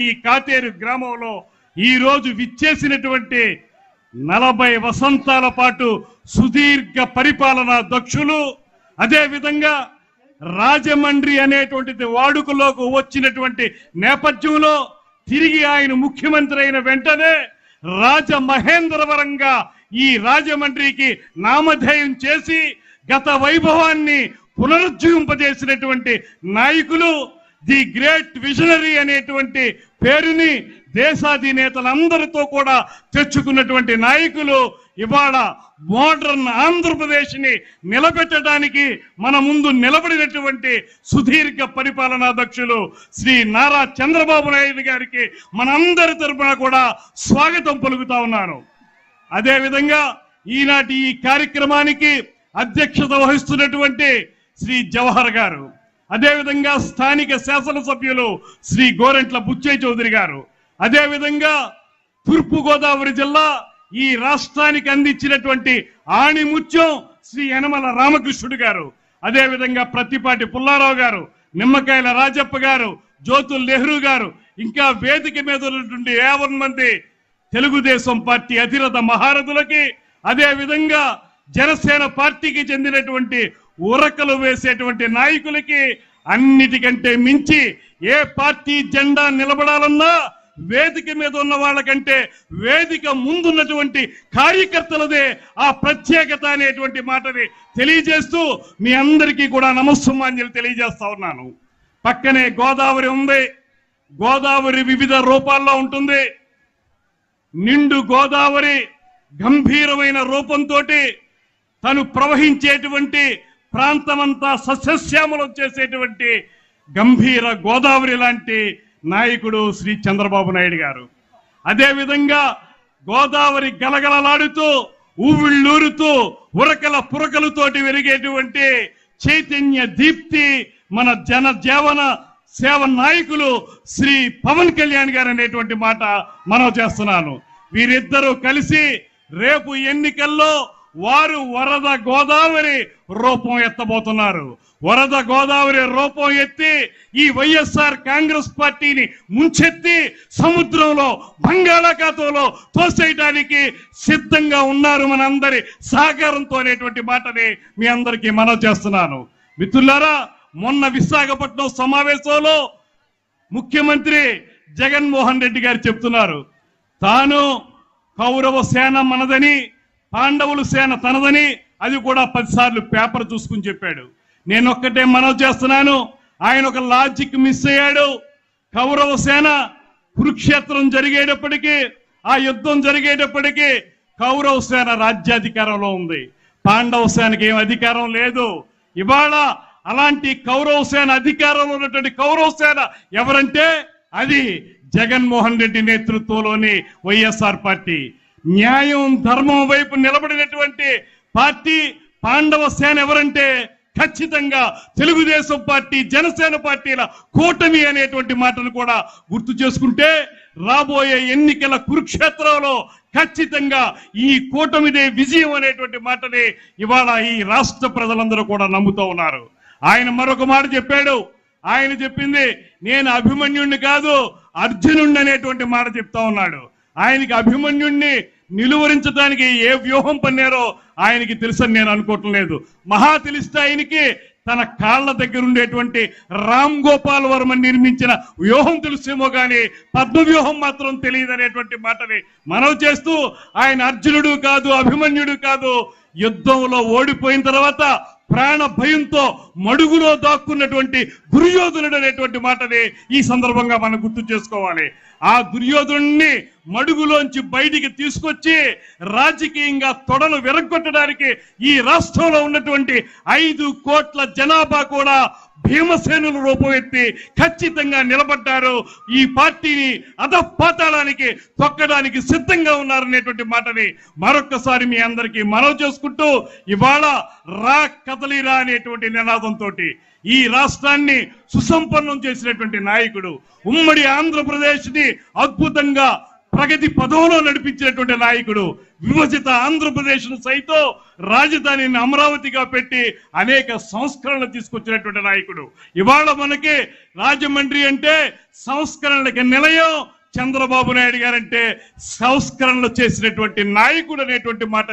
ఈ కాతేరు గ్రామంలో ఈ రోజు విచ్చేసినటువంటి నలభై వసంతాల పాటు సుదీర్ఘ పరిపాలన దక్షులు అదే విధంగా రాజమండ్రి అనేటువంటిది వాడుకలోకి వచ్చినటువంటి నేపథ్యంలో తిరిగి ఆయన ముఖ్యమంత్రి అయిన వెంటనే రాజమహేంద్రవరంగా ఈ రాజమండ్రికి నామధేయం చేసి గత వైభవాన్ని పునరుజ్జీవింపజేసినటువంటి నాయకులు ది గ్రేట్ విజనరీ అనేటువంటి పేరుని దేశాధినేతలందరితో కూడా తెచ్చుకున్నటువంటి నాయకులు ఇవాళ మోడర్న్ ఆంధ్రప్రదేశ్ని నిలబెట్టడానికి మన ముందు నిలబడినటువంటి సుదీర్ఘ పరిపాలనా దక్షులు శ్రీ నారా చంద్రబాబు నాయుడు గారికి మనందరి తరపున కూడా స్వాగతం పలుకుతా ఉన్నాను. అదేవిధంగా ఈనాటి ఈ కార్యక్రమానికి అధ్యక్షత వహిస్తున్నటువంటి శ్రీ జవహర్ గారు. అదేవిధంగా స్థానిక శాసనసభ్యులు శ్రీ గోరెంట్ల బుచ్చయ్య చౌదరి గారు. అదేవిధంగా తూర్పుగోదావరి జిల్లా ఈ రాష్ట్రానికి అందించినటువంటి ఆణిముత్యం శ్రీ యనమల రామకృష్ణుడు గారు. అదేవిధంగా ప్రతిపాటి పుల్లారావు గారు నిమ్మకాయల రాజప్ప గారు జ్యోతుల్ నెహ్రూ గారు ఇంకా వేదిక మీద ఉన్నటువంటి యావన్ మంది తెలుగుదేశం పార్టీ అధిరథ మహారథులకి అదేవిధంగా జనసేన పార్టీకి చెందినటువంటి ఉరకలు వేసేటువంటి నాయకులకి అన్నిటికంటే మించి ఏ పార్టీ జెండా నిలబడాలన్నా వేదిక మీద ఉన్న వాళ్ళకంటే వేదిక ముందున్నటువంటి కార్యకర్తలదే ఆ ప్రత్యేకత అనేటువంటి మాటని తెలియజేస్తూ మీ అందరికీ కూడా నమస్సుమాంజలి తెలియజేస్తా ఉన్నాను. పక్కనే గోదావరి ఉంది. గోదావరి వివిధ రూపాల్లో ఉంటుంది. నిండు గోదావరి గంభీరమైన రూపంతో తను ప్రవహించేటువంటి ప్రాంతమంతా సస్యశ్యామలం చేసేటువంటి గంభీర గోదావరి లాంటి నాయకుడు శ్రీ చంద్రబాబు నాయుడు గారు. అదేవిధంగా గోదావరి గలగలలాడుతూ ఊవిళ్ళూరుతూ ఉరకల పురకలతోటి వెలిగేటువంటి చైతన్య దీప్తి మన జన జీవన సేవ నాయకులు శ్రీ పవన్ కళ్యాణ్ గారు అనేటువంటి మాట మనం చేస్తున్నాను. వీరిద్దరూ కలిసి రేపు ఎన్నికల్లో వారు వరద గోదావరి రూపం ఎత్తబోతున్నారు. వరద గోదావరి రూపం ఎత్తి ఈ వైఎస్ఆర్ కాంగ్రెస్ పార్టీని ముంచెత్తి సముద్రంలో బంగాళాఖాతంలో తోసేయడానికి సిద్ధంగా ఉన్నారు మనందరి సహకారంతో అనేటువంటి మాటని మీ అందరికీ మనవి చేస్తున్నాను. మిత్రులారా మొన్న విశాఖపట్నం సమావేశంలో ముఖ్యమంత్రి జగన్మోహన్ రెడ్డి గారు చెప్తున్నారు తాను కౌరవ సేన మనదని పాండవులు సేన తనదని అది కూడా పదిసార్లు పేపర్ చూసుకుని చెప్పాడు. నేను ఒక్కటే మనవి చేస్తున్నాను. ఆయన ఒక లాజిక్ మిస్ అయ్యాడు. కౌరవ సేన కురుక్షేత్రం జరిగేటప్పటికీ ఆ యుద్ధం జరిగేటప్పటికీ కౌరవ సేన రాజ్యాధికారంలో ఉంది. పాండవ సేనకి ఏం అధికారం లేదు. ఇవాళ అలాంటి కౌరవ సేన అధికారంలో ఉన్నటువంటి కౌరవ సేన ఎవరంటే అది జగన్మోహన్ రెడ్డి నేతృత్వంలోని వైఎస్ఆర్ పార్టీ. న్యాయం ధర్మం వైపు నిలబడినటువంటి పార్టీ పాండవ సేన ఎవరంటే ఖచ్చితంగా తెలుగుదేశం పార్టీ జనసేన పార్టీల కూటమి అనేటువంటి మాటను కూడా గుర్తు చేసుకుంటే రాబోయే ఎన్నికల కురుక్షేత్రంలో ఖచ్చితంగా ఈ కూటమిదే విజయం అనేటువంటి మాటని ఇవాళ ఈ రాష్ట్ర ప్రజలందరూ కూడా నమ్ముతూ ఉన్నారు. ఆయన మరొక మాట చెప్పాడు. ఆయన చెప్పింది నేను అభిమన్యుణ్ణి కాదు అర్జునుణ్ణి అనేటువంటి మాట చెప్తా ఉన్నాడు. ఆయనకి అభిమన్యుణ్ణి నిలువరించడానికి ఏ వ్యూహం పన్నారో ఆయనకి తెలుసని నేను అనుకోవటం లేదు. మహా తెలిస్తే ఆయనకి తన కాళ్ళ దగ్గర ఉండేటువంటి రామ్ గోపాల్ వర్మ నిర్మించిన వ్యూహం తెలుసేమో కానీ పద్మ వ్యూహం మాత్రం తెలియదు అనేటువంటి మాటని మనవి చేస్తూ ఆయన అర్జునుడు కాదు అభిమన్యుడు కాదు యుద్ధంలో ఓడిపోయిన తర్వాత ప్రాణ భయంతో మడుగులో దాక్కున్నటువంటి గురుయోధనుడు అనేటువంటి మాటని ఈ సందర్భంగా మనం గుర్తు చేసుకోవాలి. ఆ దుర్యోధనుణ్ణి మడుగులోంచి బయటికి తీసుకొచ్చి రాజకీయంగా తొడలు విరగొట్టడానికి ఈ రాష్ట్రంలో ఉన్నటువంటి ఐదు కోట్ల జనాభా కూడా భీమసేనుల రూపం ఎత్తి ఖచ్చితంగా నిలబడ్డారు. ఈ పార్టీని అధపాతాళానికి తొక్కడానికి సిద్ధంగా ఉన్నారనేటువంటి మాటని మరొక్కసారి మీ అందరికీ మనవి చేసుకుంటూ ఇవాళ రా కదలిరా అనేటువంటి నినాదంతో ఈ రాష్ట్రాన్ని సుసంపన్నం చేసినటువంటి నాయకుడు ఉమ్మడి ఆంధ్రప్రదేశ్ని అద్భుతంగా ప్రగతి పదంలో నడిపించినటువంటి నాయకుడు విభజిత ఆంధ్రప్రదేశ్ సైతం రాజధానిని అమరావతిగా పెట్టి అనేక సంస్కరణలు తీసుకొచ్చినటువంటి నాయకుడు. ఇవాళ మనకి రాజమండ్రి అంటే సంస్కరణలకి నిలయం చంద్రబాబు నాయుడు గారంటే సంస్కరణలు చేసినటువంటి నాయకుడు అనేటువంటి మాట